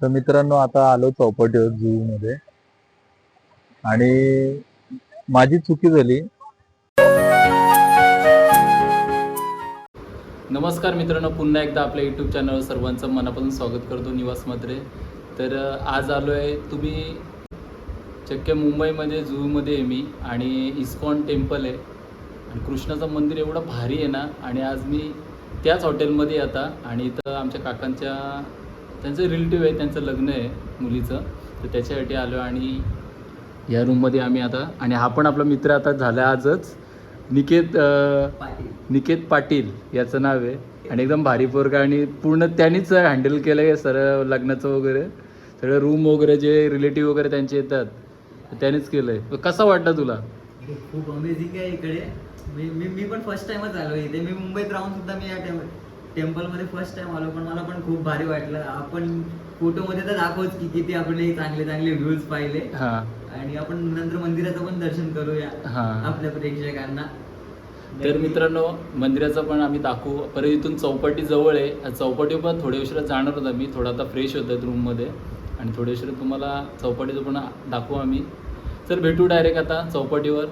तर मित्रांनो आता आलो चौपाटीवर झू मध्ये. आणि माझी चुकी झाली. नमस्कार मित्रांनो पुन्हा एकदा आपल्या यूट्यूब चॅनलवर सर्वांचं मनापासून स्वागत करतो निवास मात्रे तर आज आलो आहे तुम्ही चक्के मुंबईमध्ये झूमध्ये आहे मी आणि इस्कॉन टेम्पल आहे. आणि कृष्णाचं मंदिर एवढं भारी आहे ना आणि आज मी त्याच हॉटेलमध्ये आता. आणि इथं आमच्या काकांच्या त्यांचं रिलेटिव्ह आहे त्यांचं लग्न आहे मुलीचं. तर त्याच्यासाठी आलो आणि या रूममध्ये आम्ही आता आणि हा पण आपला मित्र आता झाला आजच. निकेत निकेत पाटील याचं नाव आहे. आणि एकदम भारी पोरगा आणि पूर्ण त्यांनीच हँडल केलं आहे सर लग्नाचं वगैरे. सगळं रूम वगैरे जे रिलेटिव्ह वगैरे त्यांचे येतात त्यानेच केलं आहे कसा वाटला तुला? खूप अमेझिंग आहे इकडे. मी मी पण फर्स्ट टाइमच आलो इथे. मी मुंबईत राहून सुद्धा मी या टेम टेम्पलमध्ये फर्स्ट टाइम आलो पण मला पण खूप भारी वाटलं. आपण फोटोमध्ये तर दाखवच की किती आपण हे चांगले चांगले व्ह्यूज पाहिले. हां. आणि आपण नंतर मंदिराचं पण दर्शन करूया हां. आपल्या प्रेक्षकांना. तर मित्रांनो मंदिराचं पण आम्ही दाखवू. परत इथून चौपाटी जवळ आहे. चौपाटी पण थोड्या उशिरा जाणार होता मी थोडा आता फ्रेश होतात रूममध्ये आणि थोड्या उशिरा तुम्हाला चौपाटीचं पण दाखवू आम्ही. तर भेटू डायरेक्ट आता चौपाटीवर.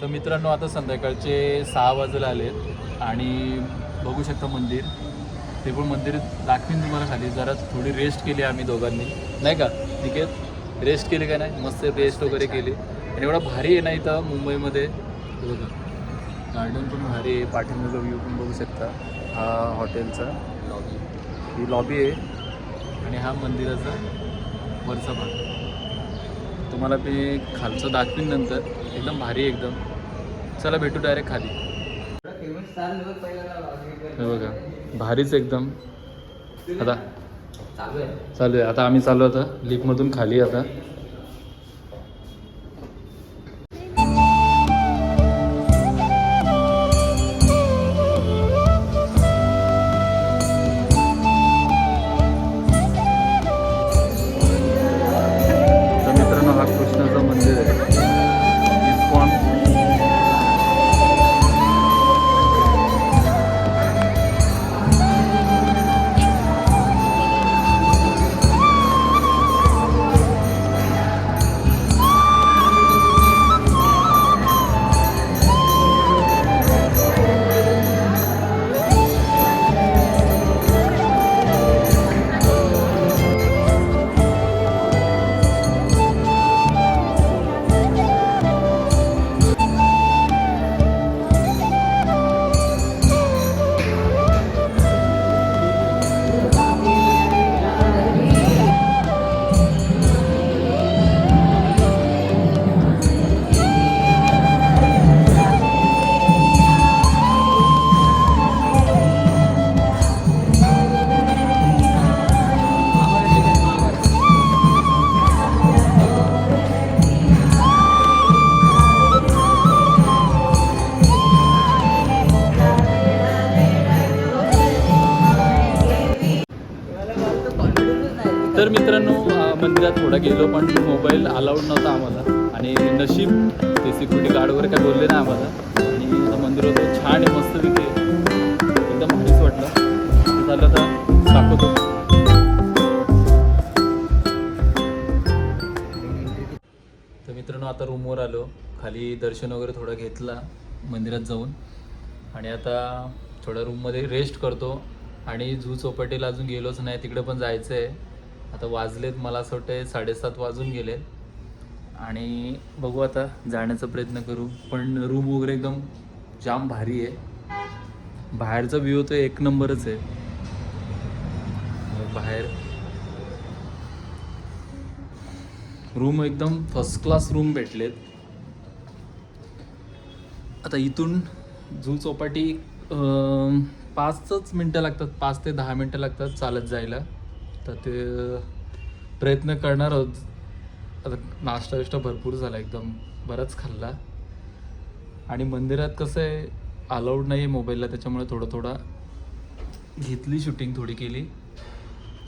तर मित्रांनो आता संध्याकाळचे सहा वाजले आलेत. आणि बघू शकता मंदिर. ते पण मंदिर दाखवीन तुम्हाला खाली. जरा थोडी रेस्ट केली आम्ही दोघांनी. नाही का निकेत? रेस्ट केली का नाही? मस्त रेस्ट वगैरे केली. आणि एवढा भारी आहे ना इथं मुंबईमध्ये. बघा. गार्डन पण भारी आहे. पाठीमागं व्ह्यू पण बघू शकता. हा हॉटेलचा लॉबी ही लॉबी आहे. आणि हा मंदिराचा वरचा भाग. तुम्हाला मी खालचं दाखवीन नंतर. एकदम भारी आहे एकदम. चला भेटू डायरेक्ट खाली फेमस स्टार लोक पहिला हे बघा भारीच एकदम. आता चालू आहे. चालू आहे. आता आम्ही चालू आता लिफ्टमधून खाली आता. तर मित्रांनो मंदिरात थोडा गेलो पण मोबाईल अलाउड नव्हता आम्हाला. आणि नशीब ते सिक्युरिटी गार्ड वगैरे काय बोलले नाही आम्हाला. आणि मंदिर होतं छान आहे मस्त तिथे. एकदम भारीच वाटलं. झालं आता दाखवतो. तर मित्रांनो आता रूमवर आलो. खाली दर्शन वगैरे थोडं घेतला मंदिरात जाऊन. आणि आता थोडं रूममध्ये रेस्ट करतो. आणि झू चौपाटीला अजून गेलोच नाही तिकडे पण जायचं आहे आता वाजलेत मला असं वाटतं साडेसात वाजून गेलेत आणि बघू आता जाण्याचा प्रयत्न करू. पण रूम वगैरे एकदम जाम भारी आहे. बाहेरचा व्ह्यू तो एक नंबरच आहे. बाहेर रूम एकदम फर्स्ट क्लास रूम भेटलेत. आता इथून झू चौपाटी पाचच मिनटं लागतात. पाच ते दहा मिनटं लागतात चालत जायला. तर ते प्रयत्न करणार आहोत. आता नाश्ता विष्टा भरपूर झाला एकदम बराच खाल्ला. आणि मंदिरात कसं आहे अलाउड नाही आहे मोबाईलला त्याच्यामुळे थोडं थोडा घेतली शूटिंग थोडी केली.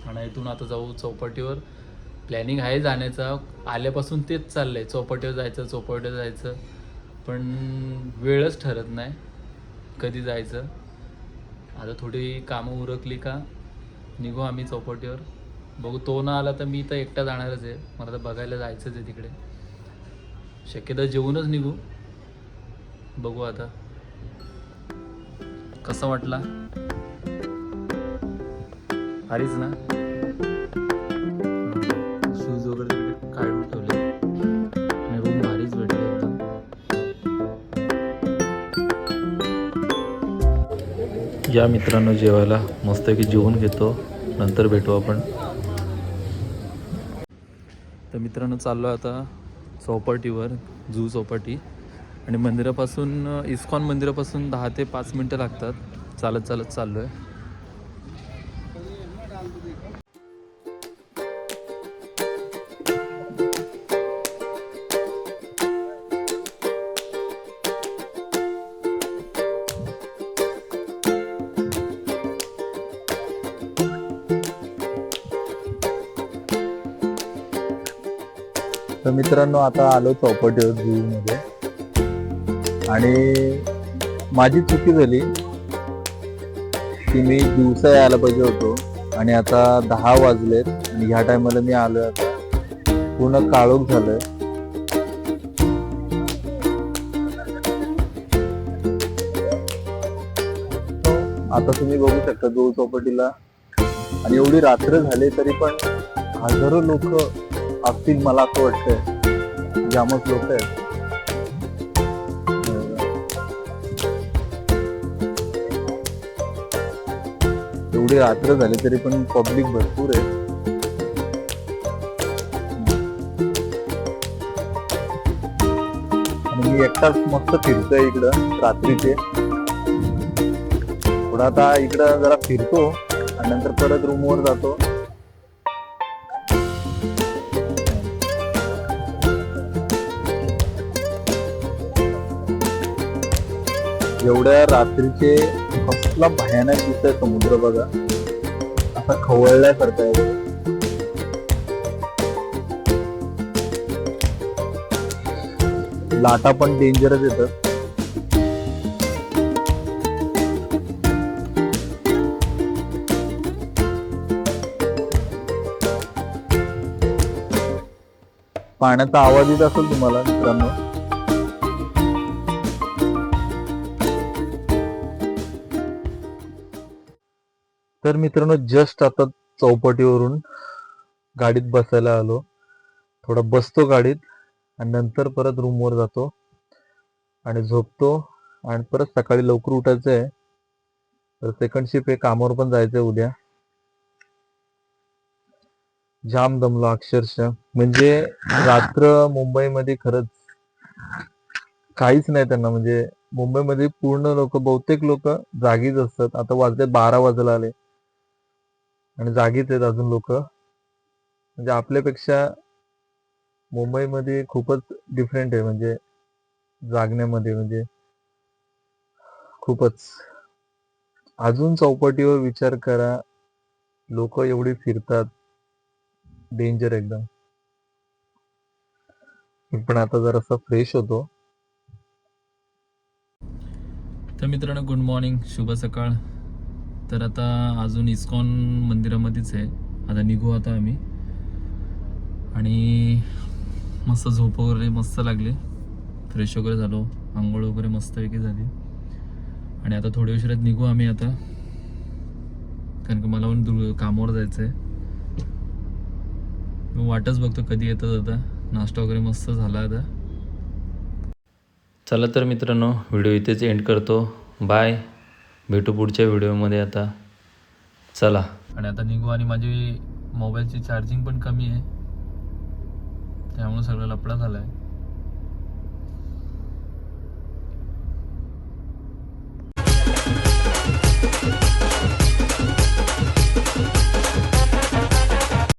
आणि इथून आता जाऊ चौपाटीवर. प्लॅनिंग आहे जाण्याचा. आल्यापासून तेच चाललं आहे चौपाटीवर जायचं चौपाटीवर जायचं. पण वेळच ठरत नाही. कधी जायचं? आता थोडी कामं उरकली का? निघू आम्ही चौपाटीवर. बघू तो न आला तर मी तर एकटा जाणारच आहे. मला तर बघायला जायचंच आहे तिकडे. शक्यतो जेवूनच निघू. बघू आता. कसा वाटला? भारीच ना? शूज वगैरे तिकडे काढून ठेवले. आणि रूम भारीच भेटले एकदम. या मित्रांनो जेवायला मस्तपैकी जेवून घेतो. नंतर भेटू आपण. तर मित्रांनो चाललो आता चौपाटीवर जू चौपाटी. आणि मंदिरापासून इस्कॉन मंदिरापासून दहा ते पाच मिनटं लागतात. चालत चालत चाललो आहे तर मित्रांनो आता आलो चौपाटीवर झू आणि माझी चुकी झाली की मी दिवसा यायला पाहिजे होतो आणि आता दहा वाजलेत आणि ह्या टायमाला मी आलो आता. पूर्ण काळोख झालंय. आता तुम्ही बघू शकता जुहू चौपाटीला आणि एवढी रात्र झाली तरी पण हजारो लोक असतील मला असं वाटतंय. जामच लोक आहेत. एवढी रात्र झाली तरी पण पब्लिक भरपूर आहे आणि मी एकटाच मस्त फिरतोय इकडं रात्रीचे. थोडा आता इकडं जरा फिरतो आणि नंतर परत रूमवर जातो. एवढ्या रात्रीचे कसला भयानक दिसतोय समुद्र बघा. असा खवळल्यासारखा आहे लाटा पण डेंजरच येतात पाण्याचा आवाज येत असेल तुम्हाला मित्रांनो? तर मित्रांनो जस्ट आता चौपाटीवरून गाडीत बसायला आलो. थोडा बसतो गाडीत आणि नंतर परत रूमवर जातो आणि झोपतो आणि परत सकाळी लवकर उठायचं आहे. तर सेकंड शिफ्ट आहे कामावर पण जायचं आहे उद्या. जाम दमलो अक्षरशः. म्हणजे रात्र मुंबईमध्ये खरंच काहीच नाही त्यांना. म्हणजे मुंबईमध्ये पूर्ण लोक बहुतेक लोक जागीच असतात. आता वाजले बारा वाजायला आले. आणि जागीच आहेत अजून लोक. म्हणजे आपल्यापेक्षा मुंबईमध्ये खूपच डिफरंट आहे. म्हणजे जागण्यामध्ये म्हणजे खूपच. अजून चौपाटीवर विचार करा. लोक एवढी फिरतात. डेंजर एकदम. पण आता जरासा फ्रेश होतो. तर मित्रांनो गुड मॉर्निंग शुभ सकाळ. तर आता अजून इस्कॉन मंदिरामध्येच आहे. आता निघू आता आम्ही. आणि मस्त झोप वगैरे मस्त लागली. फ्रेश वगैरे झालो. आंघोळ वगैरे मस्तपैकी झाली. आणि आता थोड्या उशिरात निघू आम्ही आता. कारण की मला पण दूर कामावर जायचं आहे मी वाटच बघतो कधी येतात आता. नाश्ता वगैरे मस्त झाला आता. चला तर मित्रांनो व्हिडिओ इथेच एंड करतो. बाय भेटू पुढच्या व्हिडिओमध्ये आता. चला. आणि आता निघू आणि माझी मोबाईलची चार्जिंग पण कमी आहे. त्यामुळे सगळं लपडा झाला आहे